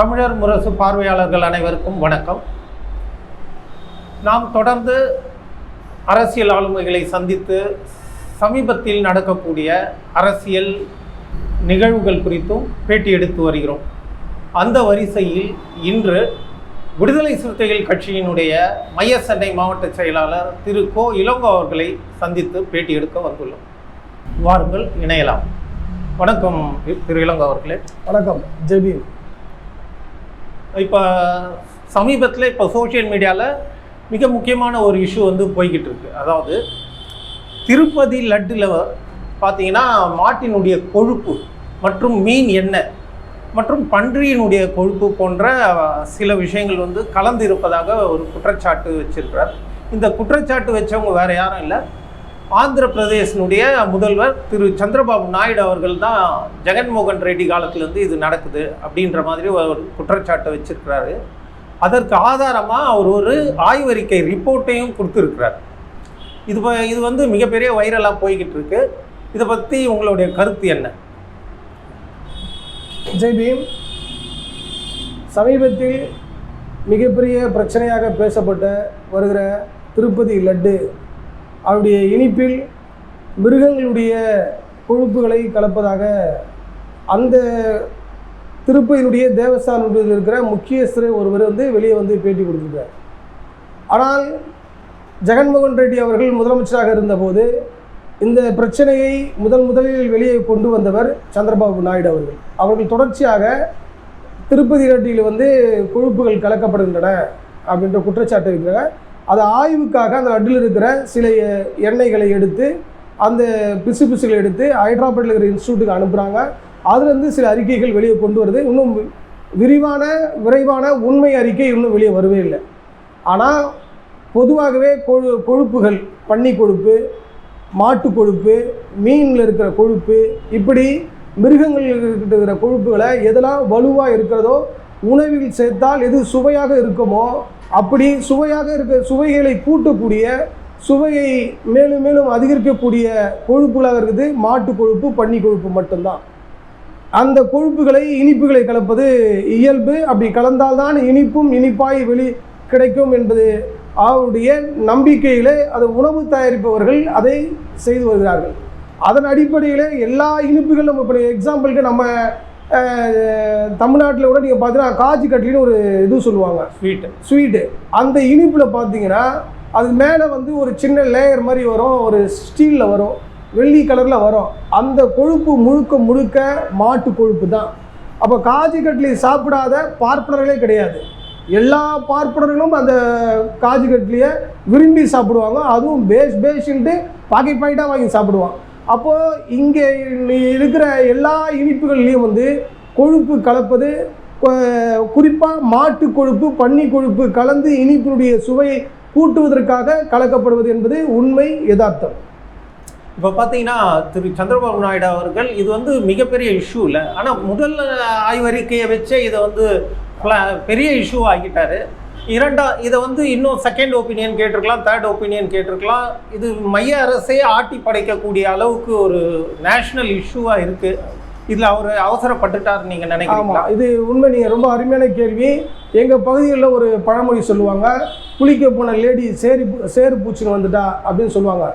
தமிழர் முரசு பார்வையாளர்கள் அனைவருக்கும் வணக்கம். நாம் தொடர்ந்து அரசியல் ஆளுமைகளை சந்தித்து சமீபத்தில் நடக்கக்கூடிய அரசியல் நிகழ்வுகள் குறித்தும் பேட்டி எடுத்து வருகிறோம். அந்த வரிசையில் இன்று விடுதலை சிறுத்தைகள் கட்சியினுடைய மைய சென்னை மாவட்ட செயலாளர் திரு கோ இளங்கோ அவர்களை சந்தித்து பேட்டி எடுக்க வந்துள்ளோம். வாருங்கள் இணையலாம். வணக்கம் திரு இளங்கோ அவர்களே. வணக்கம் ஜெபி இப்போ சமீபத்தில் இப்போ சோஷியல் மீடியாவில் மிக முக்கியமான ஒரு இஷ்யூ வந்து போய்கிட்டு இருக்கு. அதாவது திருப்பதி லட்டில் பார்த்தீங்கன்னா மாட்டினுடைய கொழுப்பு மற்றும் மீன் எண்ணெய் மற்றும் பன்றியினுடைய கொழுப்பு போன்ற சில விஷயங்கள் வந்து கலந்து இருப்பதாக ஒரு குற்றச்சாட்டு வச்சிருக்கிறார். இந்த குற்றச்சாட்டு வச்சவங்க வேறு யாரும் இல்லை. ஆந்திர பிரதேசனுடைய முதல்வர் திரு சந்திரபாபு நாயுடு அவர்கள் தான் ஜெகன்மோகன் ரெட்டி காலத்துலேருந்து இது நடக்குது அப்படின்ற மாதிரி ஒரு குற்றச்சாட்டை வச்சுருக்கிறாரு. அதற்கு ஆதாரமாக அவர் ஒரு ஆய்வறிக்கை ரிப்போர்ட்டையும் கொடுத்துருக்கிறார். இது இது வந்து மிகப்பெரிய வைரலாக போய்கிட்டு இருக்கு. இதை பற்றி உங்களுடைய கருத்து என்ன? ஜெய்பீம் சமீபத்தில் மிகப்பெரிய பிரச்சனையாக பேசப்பட்ட வருகிற திருப்பதி லட்டு அவருடைய இனிப்பில் மிருகங்களுடைய கொழுப்புகளை கலப்பதாக அந்த திருப்பதியினுடைய தேவஸ்தானத்தில் இருக்கிற முக்கியஸ்தர் ஒருவர் வந்து வெளியே வந்து பேட்டி கொடுத்துருக்கார் ஆனால் ஜெகன்மோகன் ரெட்டி அவர்கள் முதலமைச்சராக இருந்தபோது இந்த பிரச்சனையை முதன் முதலில் வெளியே கொண்டு வந்தவர் சந்திரபாபு நாயுடு அவர்கள். அவர்கள் தொடர்ச்சியாக திருப்பதி ரெட்டியில் வந்து கொழுப்புகள் கலக்கப்படுகின்றன அப்படின்ற குற்றச்சாட்டு இருக்கிற அதை ஆய்வுக்காக அந்த லட்டில் இருக்கிற சில எண்ணெய்களை எடுத்து அந்த பிசு பிசுகளை எடுத்து ஹைதராபாத்தில் இருக்கிற இன்ஸ்டியூட்டுக்கு அனுப்புகிறாங்க அதுலேருந்து சில அறிக்கைகள் வெளியே கொண்டு வருது. இன்னும் விரிவான விரைவான உண்மை அறிக்கை இன்னும் வெளியே வரவே இல்லை. ஆனால் பொதுவாகவே கொழு கொழுப்புகள் பன்னி கொழுப்பு மாட்டு கொழுப்பு மீனில் இருக்கிற கொழுப்பு இப்படி மிருகங்கள் இருக்கிற கொழுப்புகளை எதெல்லாம் வலுவாக இருக்கிறதோ உணவில் சேர்த்தால் எது சுவையாக இருக்குமோ அப்படி சுவையாக இருக்க சுவைகளை கூட்டக்கூடிய சுவையை மேலும் மேலும் அதிகரிக்கக்கூடிய கொழுப்புகளாக இருக்குது. மாட்டு கொழுப்பு பன்னி கொழுப்பு மட்டும்தான். அந்த கொழுப்புகளை இனிப்புகளை கலப்பது இயல்பு. அப்படி கலந்தால்தான் இனிப்பும் இனிப்பாய் வெளி கிடைக்கும் என்பது அவருடைய நம்பிக்கையிலே அது உணவு தயாரிப்பவர்கள் அதை செய்து வருகிறார்கள். அதன் அடிப்படையில் எல்லா இனிப்புகளும் நம்ம இப்போ எக்ஸாம்பிளுக்கு நம்ம தமிழ்நாட்டில் கூட நீங்கள் பார்த்தீங்கன்னா காஜி கட்லின்னு ஒரு இது சொல்லுவாங்க. ஸ்வீட்டு. ஸ்வீட்டு. அந்த இனிப்பில் பார்த்தீங்கன்னா அது மேலே வந்து ஒரு சின்ன லேயர் மாதிரி வரும் ஒரு ஸ்டீலில் வரும் வெள்ளி கலரில் வரும். அந்த கொழுப்பு முழுக்க முழுக்க மாட்டு கொழுப்பு தான். அப்போ காஜி கட்லி சாப்பிடாத பார்ப்பனர்களே கிடையாது. எல்லா பார்ப்பனர்களும் அந்த காஜு கட்லியை விரும்பி சாப்பிடுவாங்க. அதுவும் பேஸ் பேஸ்ன்ட்டு பாக்கெட் பாக்கெட்டாக வாங்கி சாப்பிடுவான். அப்போது இங்கே இருக்கிற எல்லா இனிப்புகள்லேயும் வந்து கொழுப்பு கலப்பது குறிப்பாக மாட்டு கொழுப்பு பன்னி கொழுப்பு கலந்து இனிப்பினுடைய சுவையை கூட்டுவதற்காக கலக்கப்படுவது என்பது உண்மை யதார்த்தம். இப்போ பார்த்தீங்கன்னா திரு சந்திரபாபு நாயுடு அவர்கள் இது வந்து மிகப்பெரிய இஷ்யூ இல்லை. ஆனால் முதல் ஆய்வறிக்கையை வச்சே இதை வந்து பெரிய இஷ்யூ ஆகிட்டாரு இரண்டா இதை வந்து இன்னும் செகண்ட் ஒப்பீனியன் கேட்டிருக்கலாம் தேர்ட் ஒப்பீனியன் கேட்டிருக்கலாம். இது மைய அரசே ஆட்டி படைக்கக்கூடிய அளவுக்கு ஒரு நேஷனல் இஷ்யூவாக இருக்குது இதில் அவர் அவசரப்பட்டுட்டார் நீங்கள் நினைக்கிறீங்களா? இது உண்மை. நீங்கள் ரொம்ப அருமையான கேள்வி. எங்கள் பகுதிகளில் ஒரு பழமொழி சொல்லுவாங்க குளிக்க போன லேடி சேரி சேரு பூச்சின்னு வந்துட்டா அப்படின்னு சொல்லுவாங்க.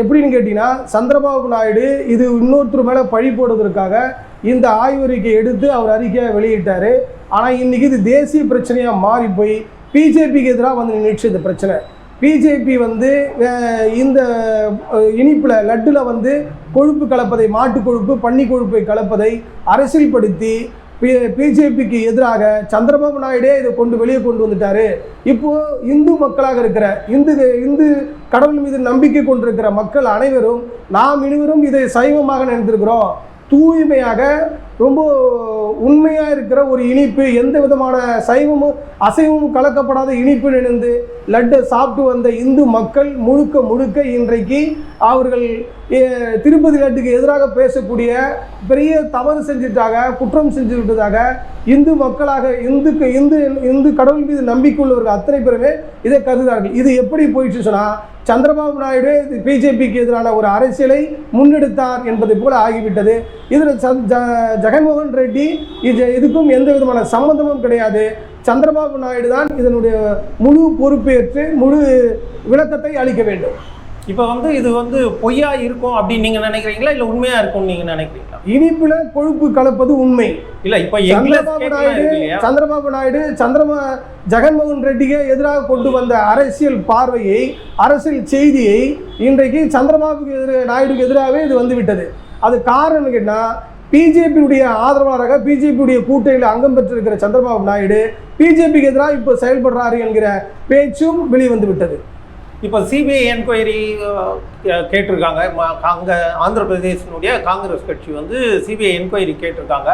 எப்படின்னு கேட்டிங்கன்னா சந்திரபாபு நாயுடு இது இன்னொருத்தர் மேலே பழி போடுவதற்காக இந்த ஆய்வறிக்கை எடுத்து அவர் அறிக்கையை வெளியிட்டார். ஆனால் இன்றைக்கி இது தேசிய பிரச்சனையாக மாறி போய் பிஜேபிக்கு எதிராக வந்து நின்றுச்சு இந்த பிரச்சனை. பிஜேபி வந்து இந்த இனிப்பில் லட்டில் வந்து கொழுப்பு கலப்பதை மாட்டு கொழுப்பு பன்னி கொழுப்பை கலப்பதை அரசியல்படுத்தி பிஜேபிக்கு எதிராக சந்திரபாபு நாயுடே இதை கொண்டு வெளியே கொண்டு வந்துட்டாரு. இப்போ இந்து மக்களாக இருக்கிற இந்து இந்து கடவுள் மீது நம்பிக்கை கொண்டிருக்கிற மக்கள் அனைவரும் நாம் இனிவரும் இதை சைவமாக நினைத்திருக்கிறோம். தூய்மையாக ரொம்ப உண்மையாக இருக்கிற ஒரு இனிப்பு எந்த விதமான சைவமும் அசைவமும் கலக்கப்படாத இனிப்பு நினைந்து லட்டை சாப்பிட்டு வந்த இந்து மக்கள் முழுக்க முழுக்க இன்றைக்கு அவர்கள் திருப்பதி லட்டுக்கு எதிராக பேசக்கூடிய பெரிய தவறு செஞ்சுட்டாங்க குற்றம் செஞ்சு விட்டதாக இந்து மக்களாக இந்துக்கு இந்து இந்து கடவுள் மீது நம்பிக்கை உள்ளவர்கள் அத்தனை பேருமே இதை கருதுகிறார்கள். இது எப்படி போயிடுச்சு சொன்னால் சந்திரபாபு நாயுடு பிஜேபிக்கு எதிரான ஒரு அரசியலை முன்னெடுத்தார் என்பதை போல ஆகிவிட்டது. இதில் சந்- ஜெகன்மோகன் ரெட்டி இது இதுக்கும் எந்த விதமான சம்பந்தமும் கிடையாது. சந்திரபாபு நாயுடு தான் இதனுடைய முழு பொறுப்பேற்று முழு விளக்கத்தை அளிக்க வேண்டும். இப்போ வந்து இது வந்து பொய்யா இருக்கும் அப்படின்னு நீங்க நினைக்கிறீங்களா? இல்ல உண்மையா இருக்கும்னு நீங்க நினைக்கிறீங்களா? இனிப்புல கொழுப்பு கலப்பது உண்மை. இல்ல இப்போ சந்திரபாபு நாயுடு சந்திரபாபு நாயுடு சந்திரபா ஜெகன்மோகன் ரெட்டிக்கு எதிராக கொண்டு வந்த அரசியல் பார்வையை அரசியல் செய்தியை இன்றைக்கு சந்திரபாபுக்கு எதிர நாயுடுக்கு எதிராகவே இது வந்து விட்டது அது காரணம் கேட்டால் பிஜேபியுடைய ஆதரவாளராக பிஜேபியுடைய கூட்டணியில் அங்கம் பெற்றிருக்கிற சந்திரபாபு நாயுடு பிஜேபிக்கு எதிராக இப்போ செயல்படுறாரு என்கிற பேச்சும் வெளிவந்து விட்டது இப்போ சிபிஐ என்கொயரி கேட்டிருக்காங்க. ம- ஆந்திர பிரதேசனுடைய காங்கிரஸ் கட்சி வந்து சிபிஐ என்கொயரி கேட்டிருக்காங்க.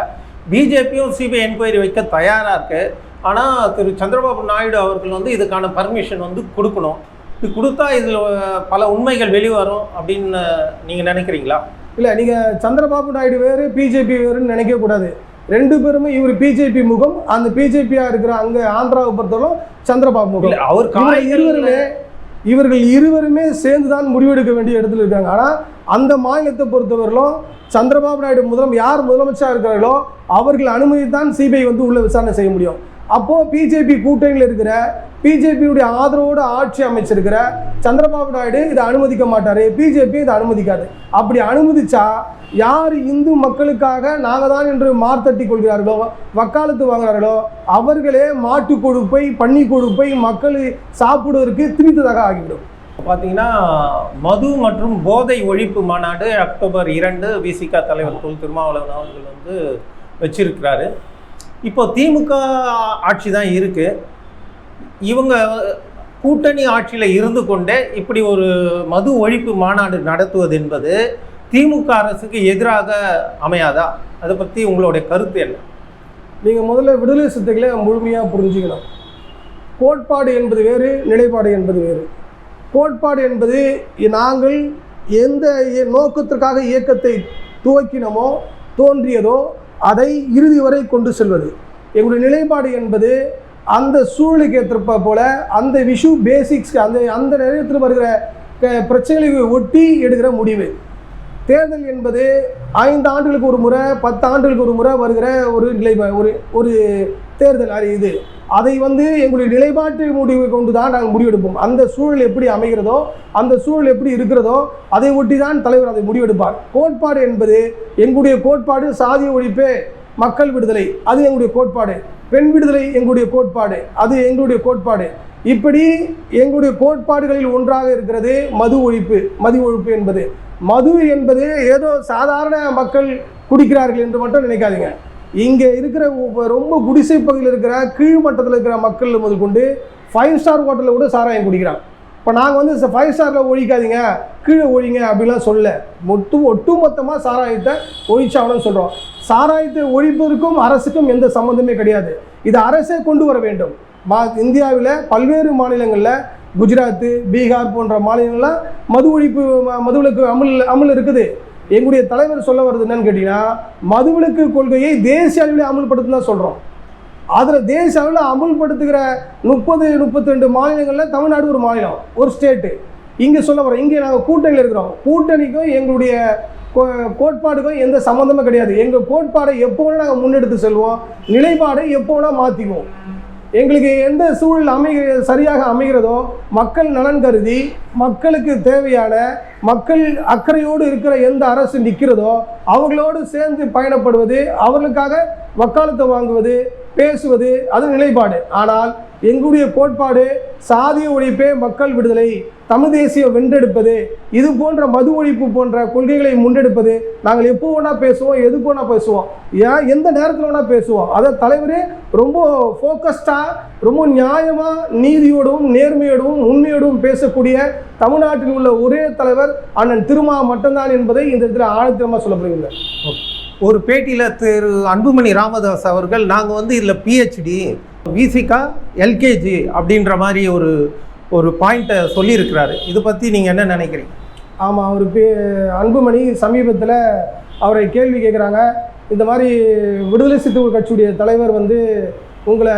பிஜேபியும் சிபிஐ என்கொயரி வைக்க தயாராக இருக்குது ஆனால் திரு சந்திரபாபு நாயுடு அவர்கள் வந்து இதுக்கான பர்மிஷன் வந்து கொடுக்கணும். இது கொடுத்தா இதில் பல உண்மைகள் வெளிவரும் அப்படின்னு நீங்கள் நினைக்கிறீங்களா? இல்லை நீங்கள் சந்திரபாபு நாயுடு வேறு பிஜேபி வேறுன்னு நினைக்க கூடாது. ரெண்டு பேருமே இவர் பிஜேபி முகம் அந்த பிஜேபியா இருக்கிற அங்க ஆந்திராவை பொறுத்தவரை சந்திரபாபு முகம். அவர் இருவருமே இவர்கள் இருவருமே சேர்ந்து தான் முடிவெடுக்க வேண்டிய இடத்துல இருக்காங்க. ஆனால் அந்த மாநிலத்தை பொறுத்தவரையிலும் சந்திரபாபு நாயுடு முதலம் யார் முதலமைச்சராக இருக்கிறார்களோ அவர்கள் அனுமதி தான் சிபிஐ வந்து உள்ள விசாரணை செய்ய முடியும். அப்போது பிஜேபி கூட்டணியில் இருக்கிற பிஜேபியுடைய ஆதரவோடு ஆட்சி அமைச்சிருக்கிற சந்திரபாபு நாயுடு இதை அனுமதிக்க மாட்டார். பிஜேபி இதை அனுமதிக்காது. அப்படி அனுமதிச்சா யார் இந்து மக்களுக்காக நாங்கள் தான் என்று மார்த்தட்டி கொள்கிறார்களோ வக்காலத்து வாங்குகிறார்களோ அவர்களே மாட்டு கொழுப்பை பன்னி கொழுப்பை மக்கள் சாப்பிடுவதற்கு திணித்ததாக ஆகிவிடும். பார்த்தீங்கன்னா மது மற்றும் போதை ஒழிப்பு மாநாடு அக்டோபர் இரண்டு விசிகா தலைவர் தொல் திருமாவளவன் அவர்கள் வந்து வச்சிருக்கிறாரு. இப்போ திமுக ஆட்சி தான் இருக்குது இவங்க கூட்டணி ஆட்சியில் இருந்து கொண்டே இப்படி ஒரு மது ஒழிப்பு மாநாடு நடத்துவது என்பது திமுக அரசுக்கு எதிராக அமையாதா? அதை பற்றி உங்களுடைய கருத்து என்ன? நீங்கள் முதல்ல விடுதலை சித்தைகளை முழுமையாக புரிஞ்சுக்கணும். கோட்பாடு என்பது வேறு நிலைப்பாடு என்பது வேறு. கோட்பாடு என்பது நாங்கள் எந்த நோக்கத்திற்காக இயக்கத்தை துவக்கினமோ தோன்றியதோ அதை இறுதி வரை கொண்டு செல்வது. எங்களுடைய நிலைப்பாடு என்பது அந்த சூழலுக்கு ஏற்றப்ப போல அந்த விஷு பேசிக்ஸ் அந்த அந்த நேரத்தில் வருகிற பிரச்சனைகளை ஒட்டி எடுக்கிற முடிவு. தேர்தல் என்பது ஐந்து ஆண்டுகளுக்கு ஒரு முறை பத்து ஆண்டுகளுக்கு ஒரு முறை வருகிற ஒரு நிலை ஒரு ஒரு தேர்தல் அறி இது. அதை வந்து எங்களுடைய நிலைப்பாட்டு முடிவை கொண்டு தான் நாங்கள் முடிவெடுப்போம். அந்த சூழல் எப்படி அமைகிறதோ அந்த சூழல் எப்படி இருக்கிறதோ அதை ஒட்டி தான் தலைவர் அதை முடிவெடுப்பார். கோட்பாடு என்பது எங்களுடைய கோட்பாடு சாதிய ஒழிப்பே மக்கள் விடுதலை. அது எங்களுடைய கோட்பாடு. பெண் விடுதலை எங்களுடைய கோட்பாடு. அது எங்களுடைய கோட்பாடு. இப்படி எங்களுடைய கோட்பாடுகளில் ஒன்றாக இருக்கிறது மது ஒழிப்பு மது ஒழிப்பு என்பது. மது என்பது ஏதோ சாதாரண மக்கள் குடிக்கிறார்கள் என்று மட்டும் நினைக்காதீங்க. இங்கே இருக்கிற ரொம்ப குடிசை பகுதியில் இருக்கிற கீழ்மட்டத்தில் இருக்கிற மக்கள் முதல் கொண்டு ஃபைவ் ஸ்டார் ஹோட்டலில் கூட சாராயம் குடிக்கிறாங்க. இப்போ நாங்கள் வந்து ஃபைவ் ஸ்டாரில் ஒழிக்காதீங்க கீழே ஒழிங்க அப்படிலாம் சொல்ல. ஒட்டு ஒட்டுமொத்தமாக சாராயத்தை ஒழிச்சாகணும்னு சொல்கிறோம் சாராயத்தை ஒழிப்பதற்கும் அரசுக்கும் எந்த சம்மந்தமே கிடையாது. இது அரசே கொண்டு வர வேண்டும். மா இந்தியாவில் பல்வேறு மாநிலங்களில் குஜராத்து பீகார் போன்ற மாநிலங்கள்லாம் மது ஒழிப்பு மதுவிலக்கு அமல் அமல் இருக்குது. எங்களுடைய தலைவர் சொல்ல வர்றது என்னன்னு கேட்டிங்கன்னா மதுவிலக்கு கொள்கையை தேசிய அளவில் அமல்படுத்த தான் சொல்கிறோம் அதில் தேசிய அளவில் அமல்படுத்துகிற முப்பது முப்பத்தி ரெண்டு மாநிலங்களில் தமிழ்நாடு ஒரு மாநிலம் ஒரு ஸ்டேட்டு இங்கே சொல்ல வரோம் இங்கே நாங்கள் கூட்டணியில் இருக்கிறோம். கூட்டணிக்கும் எங்களுடைய கோ- கோட்பாடுக்கும் எந்த சம்மந்தமும் கிடையாது. எங்கள் கோட்பாடை எப்போ வேணால் நாங்கள் முன்னெடுத்து செல்வோம். நிலைப்பாடை எப்போ வேணால் மாற்றிக்குவோம் எங்களுக்கு எந்த சூழல் அமைக சரியாக அமைகிறதோ மக்கள் நலன் கருதி மக்களுக்கு தேவையான மக்கள் அக்கறையோடு இருக்கிற எந்த அரசு நிற்கிறதோ அவர்களோடு சேர்ந்து பயணப்படுவது அவர்களுக்காக வக்காலத்தை வாங்குவது பேசுவது அது நிலைப்பாடு. ஆனால் எங்களுடைய கோட்பாடு சாதிய ஒழிப்பே மக்கள் விடுதலை தமிழ் தேசியம் வென்றெடுப்பது இது போன்ற மது ஒழிப்பு போன்ற கொள்கைகளை முன்னெடுப்பது நாங்கள் எப்போ வேணா பேசுவோம் எதுக்கு வேணா பேசுவோம். ஏன் எந்த நேரத்தில் வேணா பேசுவோம். அதை தலைவர் ரொம்ப ஃபோக்கஸ்டாக ரொம்ப நியாயமாக நீதியோடும் நேர்மையோடும் உண்மையோடும் பேசக்கூடிய தமிழ்நாட்டில் உள்ள ஒரே தலைவர் அண்ணன் திருமா மட்டும்தான் என்பதை இந்த இடத்துல ஆழத்திரமாக சொல்லப்படுகிறது ஒரு பேட்டியில் திரு அன்புமணி ராமதாஸ் அவர்கள் நாங்கள் வந்து இதில் பிஹெச்டி விசிகா எல்கேஜி அப்படின்ற மாதிரி ஒரு ஒரு பாயிண்ட்டை சொல்லியிருக்கிறாரு. இதை பற்றி நீங்கள் என்ன நினைக்கிறீங்க? ஆமாம் அவர் பே அன்புமணி சமீபத்தில் அவரை கேள்வி கேட்குறாங்க இந்த மாதிரி விடுதலை சிறுத்தைகள் கட்சியுடைய தலைவர் வந்து உங்களை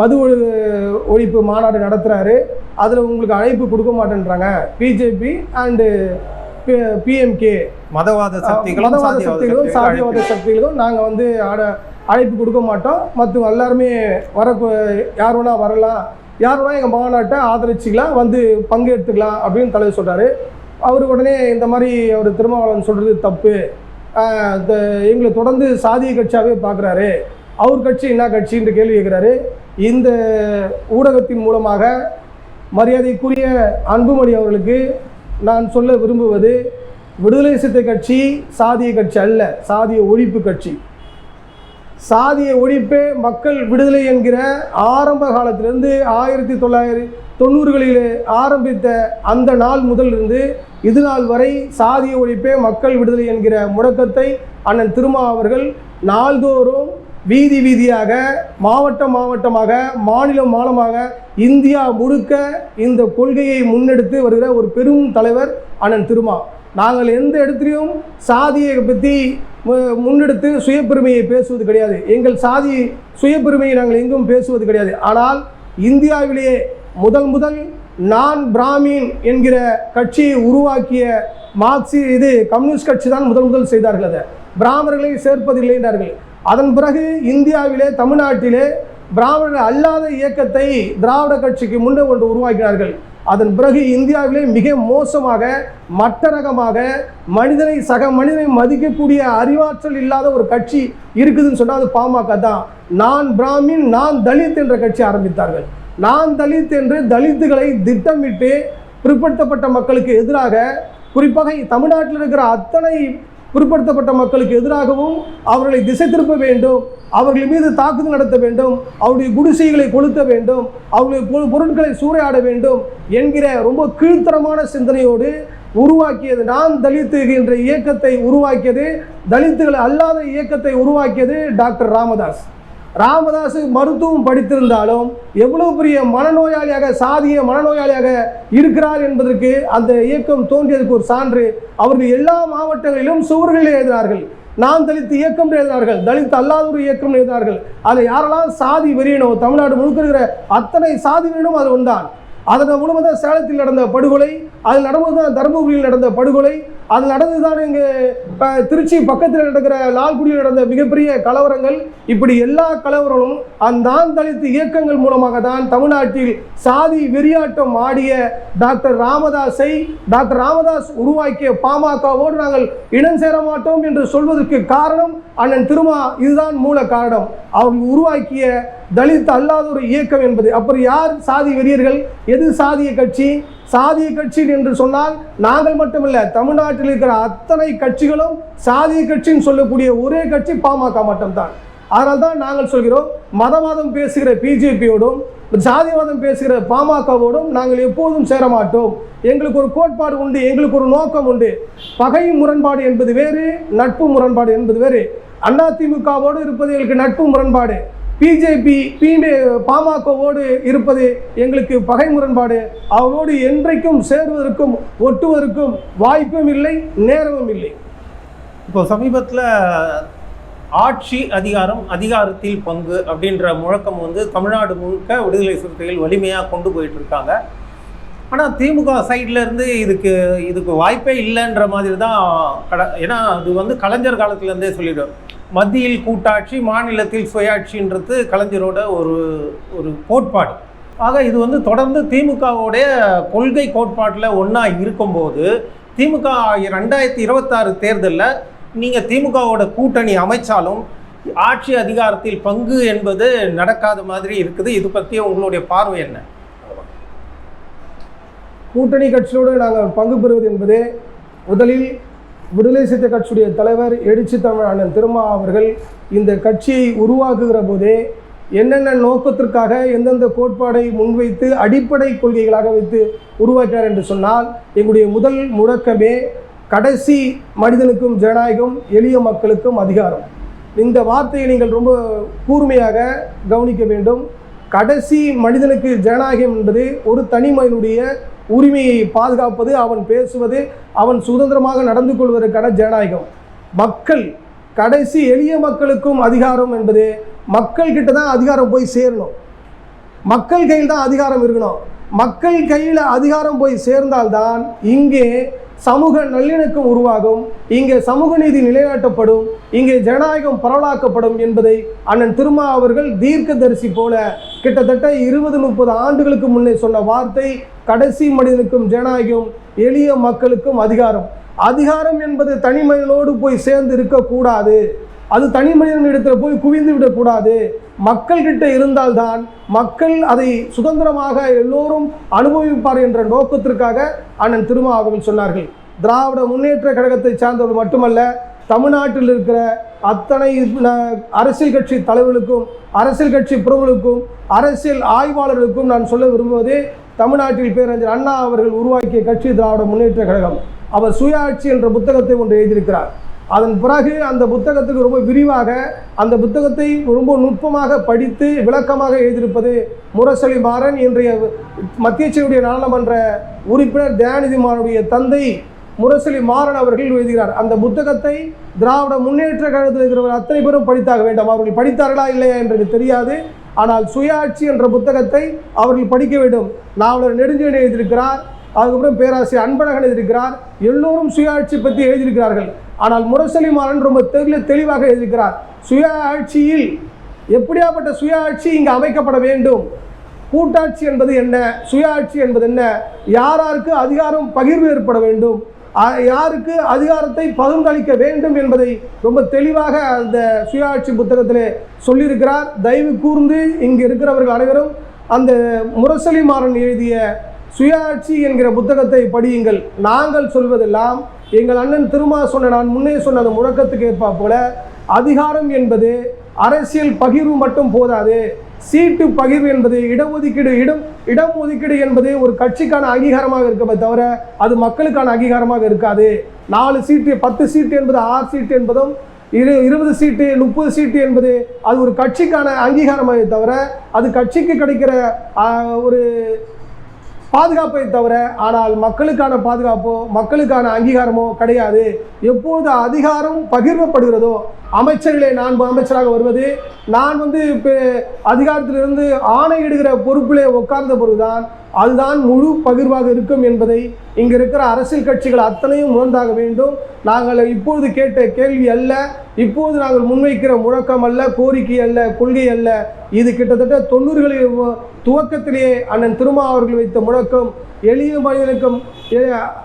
மது ஒழிப்பு மாநாடு நடத்துகிறாரு அதில் உங்களுக்கு அழைப்பு கொடுக்க மாட்டேன்றாங்க. பிஜேபி அண்டு பிஎம்கே மதவாத சக்திகளும் மதவாத சக்திகளும் சாதியவாத. சக்திகளும் நாங்கள் வந்து அட அழைப்பு கொடுக்க மாட்டோம். மற்ற எல்லாருமே வர யார் வேணா வரலாம். யார் வேணா எங்கள் மாநாட்டை ஆதரிச்சுக்கலாம் வந்து பங்கெடுத்துக்கலாம் அப்படின்னு தலைவர் சொல்கிறாரு அவர் உடனே இந்த மாதிரி அவர் திருமாவளவன் சொல்கிறது தப்பு. எங்களை தொடர்ந்து சாதிய கட்சியாகவே பார்க்குறாரு அவர் கட்சி என்ன கட்சின்ற கேள்வி கேட்குறாரு இந்த ஊடகத்தின் மூலமாக மரியாதைக்குரிய அன்புமணி அவர்களுக்கு நான் சொல்ல விரும்புவது விடுதலை சித்த கட்சி சாதிய கட்சி அல்ல சாதிய ஒழிப்பு கட்சி. சாதிய ஒழிப்பே மக்கள் விடுதலை என்கிற ஆரம்ப காலத்திலிருந்து ஆயிரத்தி தொள்ளாயிரத்தி தொண்ணூறுகளில் ஆரம்பித்த அந்த நாள் முதலிருந்து இது நாள் வரை சாதிய ஒழிப்பே மக்கள் விடுதலை என்கிற முழக்கத்தை அண்ணன் திருமா அவர்கள் நாள்தோறும் வீதி வீதியாக மாவட்டம் மாவட்டமாக மாநிலம் மாநிலமாக இந்தியா முழுக்க இந்த கொள்கையை முன்னெடுத்து வருகிற ஒரு பெரும் தலைவர் அண்ணன் திருமா. நாங்கள் எந்த இடத்துலையும் சாதியை பற்றி மு- முன்னெடுத்து சுயப்பெருமையை பேசுவது கிடையாது. எங்கள் சாதி சுயப்பெருமையை நாங்கள் எங்கும் பேசுவது கிடையாது. ஆனால் இந்தியாவிலேயே முதல் முதல் நான் பிராமின் என்கிற கட்சியை உருவாக்கிய மார்க்சி இது கம்யூனிஸ்ட் கட்சி தான் முதல் முதல் செய்தார்கள் அதை. பிராமணர்களை சேர்ப்பதில்லை என்றார்கள். அதன் பிறகு இந்தியாவிலே தமிழ்நாட்டிலே பிராமணர் அல்லாத இயக்கத்தை திராவிட கட்சிக்கு முன்னே கொண்டு உருவாக்கினார்கள். அதன் பிறகு இந்தியாவிலே மிக மோசமாக மட்டரகமாக மனிதனை சக மனிதனை மதிக்கக்கூடிய அறிவாற்றல் இல்லாத ஒரு கட்சி இருக்குதுன்னு சொன்னால் அது பாமக தான். நான் பிராமின் நான் தலித் என்ற கட்சி ஆரம்பித்தார்கள். நான் தலித் என்று தலித்துகளை திட்டமிட்டு பிற்படுத்தப்பட்ட மக்களுக்கு எதிராக குறிப்பாக தமிழ்நாட்டில் இருக்கிற அத்தனை பிற்படுத்தப்பட்ட மக்களுக்கு எதிராகவும் அவர்களை திசை திருப்ப வேண்டும் அவர்கள் மீது தாக்குதல் நடத்த வேண்டும் அவருடைய குடிசைகளை கொளுத்த வேண்டும் அவருடைய பொ- பொருட்களை சூறையாட வேண்டும் என்கிற ரொம்ப கீழ்த்தரமான சிந்தனையோடு உருவாக்கியது நான் தலித்து என்ற இயக்கத்தை உருவாக்கியது தலித்துகள் அல்லாத இயக்கத்தை உருவாக்கியது டாக்டர் ராமதாஸ். ராமதாஸ் மருத்துவம் படித்திருந்தாலும் எவ்வளவு பெரிய மனநோயாளியாக சாதிய மனநோயாளியாக இருக்கிறார் என்பதற்கு அந்த இயக்கம் தோன்றியதற்கு ஒரு சான்று. அவர்கள் எல்லா மாவட்டங்களிலும் சுவர்களில் எழுதினார்கள். நான் தலித் இயக்கம் எழுதினார்கள். தலித் அல்லாத ஒரு இயக்கம் எழுதினார்கள். அதில் யாரெல்லாம் சாதி வெறியனோ தமிழ்நாடு முழுக்க இருக்கிற அத்தனை சாதி வெறியனும் அது ஒன்றான் அதன் மூலமாக தான் சேலத்தில் நடந்த படுகொலை அதில் நடந்தது தருமபுரியில் நடந்த படுகொலை அது நடந்ததுதான் இங்கே இப்போ திருச்சி பக்கத்தில் நடக்கிற லால்குடியில் நடந்த மிகப்பெரிய கலவரங்கள். இப்படி எல்லா கலவரங்களும் அந்த நான் இயக்கங்கள் மூலமாக தான் தமிழ்நாட்டில் சாதி வெறியாட்டம் ஆடிய டாக்டர் ராமதாஸை டாக்டர் ராமதாஸ் உருவாக்கிய பாமகவோடு நாங்கள் இனம் சேர மாட்டோம் என்று சொல்வதற்கு காரணம் அண்ணன் திருமா இதுதான் மூல காரணம். அவங்க உருவாக்கிய தலித் அல்லாத ஒரு இயக்கம் என்பது. அப்புறம் யார் சாதி வெறியர்கள்? எது சாதிய கட்சி? சாதிய கட்சி என்று சொன்னால் நாங்கள் மட்டுமல்ல தமிழ்நாட்டில் இருக்கிற அத்தனை கட்சிகளும் சாதிய கட்சின்னு சொல்லக்கூடிய ஒரே கட்சி பாமக மட்டும்தான். அதனால் தான் நாங்கள் சொல்கிறோம் மதவாதம் பேசுகிற பிஜேபியோடும் ஜாதிவாதம் பேசுகிற பாமகவோடும் நாங்கள் எப்போதும் சேர மாட்டோம் எங்களுக்கு ஒரு கோட்பாடு உண்டு எங்களுக்கு ஒரு நோக்கம் உண்டு. பகை முரண்பாடு என்பது வேறு நட்பு முரண்பாடு என்பது வேறு. அதிமுகவோடு இருப்பது எங்களுக்கு நட்பு முரண்பாடு. பிஜேபி பிமே பாமகவோடு இருப்பது எங்களுக்கு பகை முரண்பாடு. அவரோடு என்றைக்கும் சேருவதற்கும் ஒட்டுவதற்கும் வாய்ப்பும் இல்லை நேரமும் இல்லை. இப்போ சமீபத்தில் ஆட்சி அதிகாரம் அதிகாரத்தில் பங்கு அப்படின்ற முழக்கம் வந்து தமிழ்நாடு முழுக்க விடுதலை சிறுத்தைகள் வலிமையாக கொண்டு போயிட்டு இருக்காங்க ஆனால் திமுக சைட்லேருந்து இதுக்கு இதுக்கு வாய்ப்பே இல்லைன்ற மாதிரி தான் கட ஏன்னா அது வந்து கலைஞர் காலத்துலேருந்தே சொல்லிடும் மத்தியில் கூட்டாட்சி மாநிலத்தில் சுயாட்சின்றது கலைஞரோட ஒரு ஒரு கோட்பாடு. ஆக இது வந்து தொடர்ந்து திமுகவுடைய கொள்கை கோட்பாட்டில் ஒன்றா இருக்கும்போது திமுக ரெண்டாயிரத்தி இருபத்தாறு தேர்தலில் நீங்கள் திமுகவோட கூட்டணி அமைச்சாலும் ஆட்சி அதிகாரத்தில் பங்கு என்பது நடக்காத மாதிரி இருக்குது. இது பற்றி உங்களுடைய பார்வை என்ன? கூட்டணி கட்சியோடு நாங்கள் பங்கு பெறுவது என்பது முதலில் விடுதலை சிறுத்தை கட்சியுடைய தலைவர் எழுச்சி தமிழ் அண்ணன் திருமா அவர்கள் இந்த கட்சியை உருவாக்குகிற போதே என்னென்ன நோக்கத்திற்காக எந்தெந்த கோட்பாடை முன்வைத்து அடிப்படை கொள்கைகளாக வைத்து உருவாக்கினார் என்று சொன்னால் எங்களுடைய முதல் முழக்கமே கடைசி மனிதனுக்கும் ஜனநாயகம் எளிய மக்களுக்கும் அதிகாரம். இந்த வார்த்தையை நீங்கள் ரொம்ப கூர்மையாக கவனிக்க வேண்டும். கடைசி மனிதனுக்கு ஜனநாயகம் என்பது ஒரு தனி மனிதனுடைய உரிமையை பாதுகாப்பது அவன் பேசுவது அவன் சுதந்திரமாக நடந்து கொள்வதற்கான ஜனநாயகம். மக்கள் கடைசி எளிய மக்களுக்கும் அதிகாரம் என்பது மக்கள் கிட்ட தான் அதிகாரம் போய் சேரணும். மக்கள் கையில் தான் அதிகாரம் இருக்கணும். மக்கள் கையில் அதிகாரம் போய் சேர்ந்தால்தான் இங்கே சமூக நல்லிணக்கம் உருவாகும். இங்கே சமூக நீதி நிலைநாட்டப்படும். இங்கே ஜனநாயகம் பரவலாக்கப்படும் என்பதை அண்ணன் திருமா அவர்கள் தீர்க்கதரிசி போல கிட்டத்தட்ட இருபது முப்பது ஆண்டுகளுக்கு முன்னே சொன்ன வார்த்தை கடைசி மனிதனுக்கும் ஜனநாயகம் எளிய மக்களுக்கும் அதிகாரம். அதிகாரம் என்பது தனி மனிதனோடு போய் சேர்ந்து இருக்கக்கூடாது. அது தனி மனிதன் இடத்துல போய் குவிந்து விடக்கூடாது. மக்கள்கிட்ட இருந்தால்தான் மக்கள் அதை சுதந்திரமாக எல்லோரும் அனுபவிப்பார் என்ற நோக்கத்திற்காக அண்ணன் திருமா சொன்னார்கள். திராவிட முன்னேற்ற கழகத்தை சார்ந்தவர்கள் மட்டுமல்ல தமிழ்நாட்டில் இருக்கிற அத்தனை அரசியல் கட்சி தலைவர்களுக்கும் அரசியல் கட்சி பிரபுகளுக்கும் அரசியல் ஆய்வாளர்களுக்கும் நான் சொல்ல விரும்புவது தமிழ்நாட்டில் பேரறிஞர் அண்ணா அவர்கள் உருவாக்கிய கட்சி திராவிட முன்னேற்ற கழகம். அவர் சுயாட்சி என்ற புத்தகத்தை ஒன்று எழுதியிருக்கிறார். அதன் பிறகு அந்த புத்தகத்துக்கு ரொம்ப விரிவாக அந்த புத்தகத்தை ரொம்ப நுட்பமாக படித்து விளக்கமாக எழுதியிருப்பது முரசொலி மாறன் இன்றைய மத்திய செயலுடைய நாடாளுமன்ற உறுப்பினர் தயாநிதி மாறனுடைய தந்தை முரசொலி மாறன் அவர்கள் எழுதுகிறார். அந்த புத்தகத்தை திராவிட முன்னேற்ற கழகத்தில் இருக்கிறவர் அத்தனை பேரும் படித்தாக வேண்டும். அவர்கள் படித்தார்களா இல்லையா என்று தெரியாது. ஆனால் சுயாட்சி என்ற புத்தகத்தை அவர்கள் படிக்க வேண்டும். நாவலர் நெடுஞ்செழியன் எழுதியிருக்கிறார். அதுக்கப்புறம் பேராசிரியர் அன்பழகன் எழுதியிருக்கிறார். எல்லோரும் சுயாட்சி பற்றி எழுதியிருக்கிறார்கள். ஆனால் முரசொலி மாறன் ரொம்ப தெளி தெளிவாக சுய ஆட்சியில் எப்படியாப்பட்ட சுய ஆட்சி இங்கு அமைக்கப்பட வேண்டும்? கூட்டாட்சி என்பது என்ன? சுய ஆட்சி என்பது என்ன? யாராருக்கு அதிகாரம் பகிர்வு ஏற்பட வேண்டும்? யாருக்கு அதிகாரத்தை பகிர்ந்தளிக்க வேண்டும் என்பதை ரொம்ப தெளிவாக அந்த சுயாட்சி புத்தகத்தில் சொல்லியிருக்கிறார். தயவு கூர்ந்து இங்கு இருக்கிறவர்கள் அனைவரும் அந்த முரசொலி மாறன் எழுதிய சுயாட்சி என்கிற புத்தகத்தை படியுங்கள். நாங்கள் சொல்வதெல்லாம் எங்கள் அண்ணன் திருமா சொன்ன நான் முன்னே சொன்ன அந்த முழக்கத்துக்கு ஏற்பா போல அதிகாரம் என்பது அரசியல் பகிர்வு மட்டும் போதாது. சீட்டு பகிர்வு என்பது இடஒதுக்கீடு இடம் இடம் ஒதுக்கீடு என்பது ஒரு கட்சிக்கான அங்கீகாரமாக இருக்கமே தவிர அது மக்களுக்கான அங்கீகாரமாக இருக்காது. நாலு சீட்டு பத்து சீட்டு என்பது ஆறு சீட்டு என்பதும் இரு இருபது சீட்டு முப்பது சீட்டு என்பது அது ஒரு கட்சிக்கான அங்கீகாரமாக தவிர அது கட்சிக்கு கிடைக்கிற ஒரு பாதுகாப்பை தவிர ஆனால் மக்களுக்கான பாதுகாப்போ மக்களுக்கான அங்கீகாரமோ கிடையாது. எப்போது அதிகாரம் பகிர்வப்படுகிறதோ அமைச்சர்களே நான் அமைச்சராக வருவது நான் வந்து இப்போ அதிகாரத்திலிருந்து ஆணையிடுகிற பொறுப்பிலே உட்கார்ந்த பொழுதுதான் அதுதான் முழு பகிர்வாக இருக்கும் என்பதை இங்கே இருக்கிற அரசியல் கட்சிகள் அத்தனையும் உணர்ந்தாக வேண்டும். நாங்கள் இப்போது கேட்ட கேள்வி அல்ல. இப்போது நாங்கள் முன்வைக்கிற முழக்கம் அல்ல கோரிக்கை அல்ல கொள்கை அல்ல. இது கிட்டத்தட்ட தொண்ணூறுகளில் துவக்கத்திலேயே அண்ணன் திருமா அவர்கள் வைத்த முழக்கம். எளிய மனிதனுக்கும்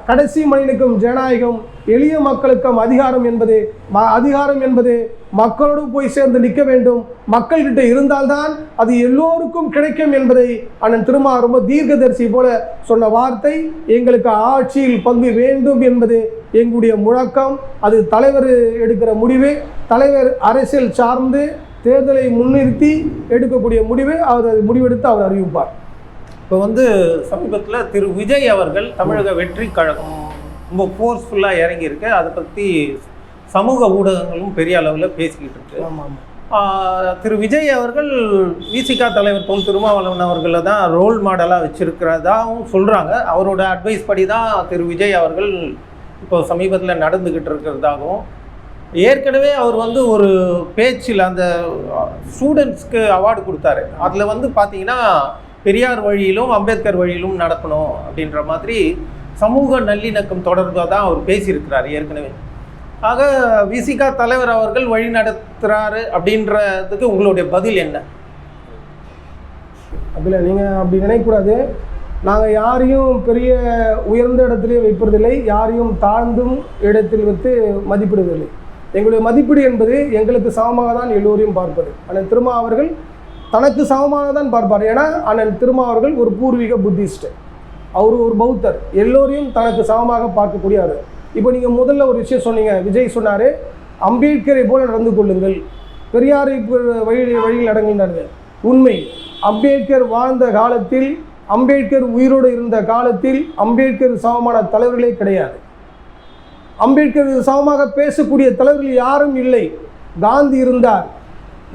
கடைசி மனிதனுக்கும் ஜனநாயகம் எளிய மக்களுக்கும் அதிகாரம் என்பது ம- அதிகாரம் என்பது மக்களோடு போய் சேர்ந்து நிற்க வேண்டும். மக்கள்கிட்ட இருந்தால்தான் அது எல்லோருக்கும் கிடைக்கும் என்பதை அண்ணன் திருமா ரொம்ப தீர்க்கதரிசி போல சொன்ன வார்த்தை. எங்களுக்கு ஆட்சியில் பங்கு வேண்டும் என்பது எங்களுடைய முழக்கம். அது தலைவர் எடுக்கிற முடிவு. தலைவர் அரசியல் சார்ந்து தேர்தலை முன்னிறுத்தி எடுக்கக்கூடிய முடிவு. அவர் அது முடிவெடுத்து அவர் அறிவிப்பார். இப்போ வந்து சமீபத்தில் திரு விஜய் அவர்கள் தமிழக வெற்றி கழகம் ரொம்ப ஃபோர்ஸ்ஃபுல்லாக இறங்கியிருக்கு. அதை பற்றி சமூக ஊடகங்களும் பெரிய அளவில் பேசிக்கிட்டு இருக்கு. திரு விஜய் அவர்கள் விசிகா தலைவர் தொல் திருமாவளவன் அவர்களை தான் ரோல் மாடலாக வச்சிருக்கிறதாவும் சொல்கிறாங்க அவரோட அட்வைஸ் படி தான் திரு விஜய் அவர்கள் இப்போ சமீபத்தில் நடந்துக்கிட்டு இருக்கிறதாகவும். ஏற்கனவே அவர் வந்து ஒரு பேச்சில் அந்த ஸ்டூடெண்ட்ஸ்க்கு அவார்டு கொடுத்தாரு. அதில் வந்து பார்த்தீங்கன்னா பெரியார் வழியிலும் அம்பேத்கர் வழியிலும் நடக்கணும் அப்படின்ற மாதிரி சமூக நல்லிணக்கம் தொடர்பாக தான் அவர் பேசியிருக்கிறார் ஏற்கனவே. ஆக விசிகா தலைவர் அவர்கள் வழி நடத்துகிறாரு அப்படின்றதுக்கு உங்களுடைய பதில் என்ன? அப்படில நீங்கள் அப்படி நினைக்கக்கூடாது. நாங்கள் யாரையும் பெரிய உயர்ந்த இடத்திலே வைப்பதில்லை யாரையும் தாழ்ந்தும் இடத்தில் வைத்து மதிப்பிடுவதில்லை. எங்களுடைய மதிப்பீடு என்பது எங்களுக்கு சமமாக தான் எல்லோரையும் பார்ப்பது. அண்ணன் திருமா அவர்கள் தனக்கு சமமாக தான் பார்ப்பார். ஏன்னா அண்ணன் திருமா அவர்கள் ஒரு பூர்வீக புத்திஸ்ட் அவர் ஒரு பௌத்தர். எல்லோரையும் தனக்கு சமமாக பார்க்கக்கூடியவர். இப்போ நீங்கள் முதல்ல ஒரு விஷயம் சொன்னீங்க. விஜய் சொன்னார் அம்பேத்கரை போல நடந்து கொள்ளுங்கள். பெரியாரை வழி வழியில் அடங்குகிறார்கள் உண்மை. அம்பேத்கர் வாழ்ந்த காலத்தில் அம்பேத்கர் உயிரோடு இருந்த காலத்தில் அம்பேத்கர் சமமான தலைவர்களே கிடையாது. அம்பேத்கர் சமமாக பேசக்கூடிய தலைவர்கள் யாரும் இல்லை. காந்தி இருந்தார்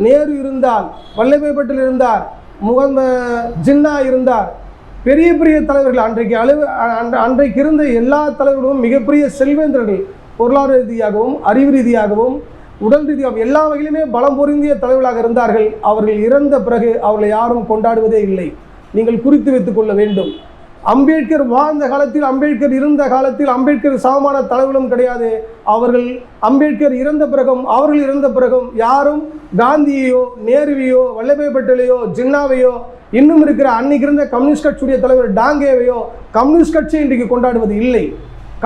நேரு இருந்தார் வல்லபாய் பட்டேல் இருந்தார் முகம ஜின்னா இருந்தார் பெரிய பெரிய தலைவர்கள் அன்றைக்கு அளவு அன்றைக்கு இருந்த எல்லா தலைவர்களும் மிகப்பெரிய செல்வேந்திரர்கள் பொருளாதார ரீதியாகவும் அறிவு ரீதியாகவும் உடல் ரீதியாகவும் எல்லா வகையிலுமே பலம் பொருந்திய தலைவர்களாக இருந்தார்கள். அவர்கள் இறந்த பிறகு அவர்களை யாரும் கொண்டாடுவதே இல்லை. நீங்கள் குறித்து வைத்துக் கொள்ள வேண்டும். அம்பேத்கர் வாழ்ந்த காலத்தில் அம்பேத்கர் இருந்த காலத்தில் அம்பேத்கர் சமமான தலைவர்களும் கிடையாது. அவர்கள் அம்பேத்கர் இறந்த பிறகும் அவர்கள் இறந்த பிறகும் யாரும் காந்தியையோ நேருவையோ வல்லபாய் பட்டேலையோ ஜின்னாவையோ இன்னும் இருக்கிற அன்னைக்கு இருந்த கம்யூனிஸ்ட் கட்சியுடைய தலைவர் டாங்கேவையோ கம்யூனிஸ்ட் கட்சி இன்றைக்கு கொண்டாடுவது இல்லை.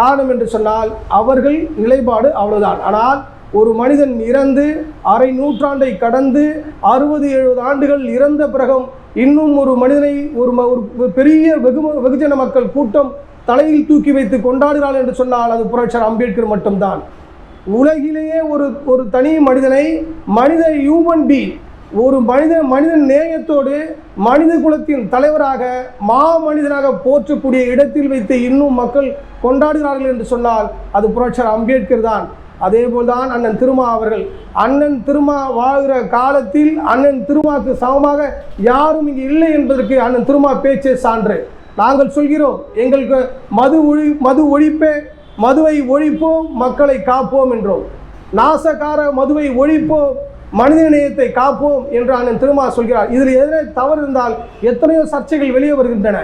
காரணம் என்று சொன்னால் அவர்கள் நிலைப்பாடு அவ்வளவுதான். ஆனால் ஒரு மனிதன் இறந்து அரை நூற்றாண்டை கடந்து அறுபது எழுபது ஆண்டுகள் இறந்த பிறகும் இன்னும் ஒரு மனிதனை ஒரு ம- ஒரு பெரிய வெகு வெகுஜன மக்கள் கூட்டம் தலையில் தூக்கி வைத்து கொண்டாடுகிறாள் என்று சொன்னால் அது புரட்சர் அம்பேத்கர் மட்டும்தான். உலகிலேயே ஒரு ஒரு தனி மனிதனை மனித ஹியூமன் பீ ஒரு மனித மனிதன் நேயத்தோடு மனித குலத்தின் தலைவராக மா மனிதனாக போற்றக்கூடிய இடத்தில் வைத்து இன்னும் மக்கள் கொண்டாடுகிறார்கள் என்று சொன்னால் அது புரட்சர் அம்பேத்கர் தான். அதே போல்தான் அண்ணன் திருமா அவர்கள். அண்ணன் திருமா வாழ்கிற காலத்தில் அண்ணன் திருமாவுக்கு சமமாக யாரும் இங்கு இல்லை என்பதற்கு அண்ணன் திருமா பேச்சே சான்று. நாங்கள் சொல்கிறோம் எங்களுக்கு மது ஒழி மது ஒழிப்பே மதுவை ஒழிப்போம் மக்களை காப்போம் என்றோம். நாசகார மதுவை ஒழிப்போம் மனித நேயத்தை காப்போம் என்று அண்ணன் திருமா சொல்கிறார். இதில் எதிரே தவறு இருந்தால் எத்தனையோ சர்ச்சைகள் வெளியே வருகின்றன.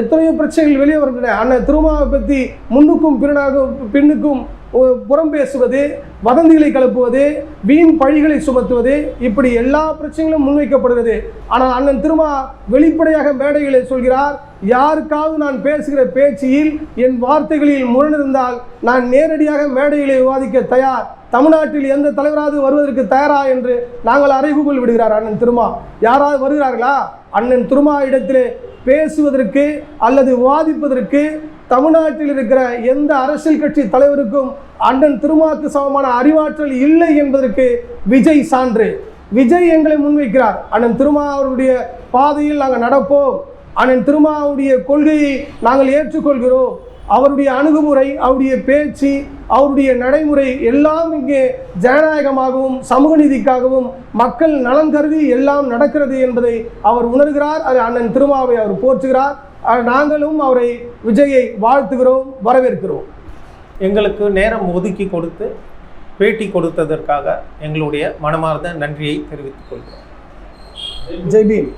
எத்தனையோ பிரச்சனைகள் வெளியே வருகின்றன. அண்ணன் திருமாவை பற்றி முன்னுக்கும் பின்னாகும் பின்னுக்கும் புறம் பேசுவது வதந்திகளை கிளப்புவது வீண் பழிகளை சுமத்துவது இப்படி எல்லா பிரச்சனைகளும் முன்வைக்கப்படுகிறது. ஆனால் அண்ணன் திருமா வெளிப்படையாக மேடைகளை சொல்கிறார் யாருக்காவது நான் பேசுகிற பேச்சில் என் வார்த்தைகளில் முரண் இருந்தால் நான் நேரடியாக மேடைகளை விவாதிக்க தயார். தமிழ்நாட்டில் எந்த தலைவராவது வருவதற்கு தயாரா? என்று நாங்கள் அறைகூவல் விடுகிறார் அண்ணன் திருமா. யாராவது வருகிறார்களா? அண்ணன் திருமா இடத்திலே பேசுவதற்கு அல்லது விவாதிப்பதற்கு தமிழ்நாட்டில் இருக்கிற எந்த அரசியல் கட்சி தலைவருக்கும் அண்ணன் திருமாக்கு சமமான அறிவாற்றல் இல்லை என்பதற்கு விஜய் சான்று. விஜய் எங்களை முன்வைக்கிறார். அண்ணன் திருமா அவருடைய பாதையில் நாங்கள் நடப்போம். அண்ணன் திருமாவுடைய கொள்கையை நாங்கள் ஏற்றுக்கொள்கிறோம். அவருடைய அணுகுமுறை அவருடைய பேச்சு அவருடைய நடைமுறை எல்லாம் இங்கே ஜனநாயகமாகவும் சமூக நீதிக்காகவும் மக்கள் நலன் கருதி எல்லாம் நடக்கிறது என்பதை அவர் உணர்கிறார். அது அண்ணன் திருமாவை அவர் போற்றுகிறார். நாங்களும் அவரை விஜயை வாழ்த்துகிறோம் வரவேற்கிறோம். எங்களுக்கு நேரம் ஒதுக்கி கொடுத்து பேட்டி கொடுத்ததற்காக எங்களுடைய மனமார்ந்த நன்றியை தெரிவித்துக் கொள்கிறோம். ஜெய்பீம்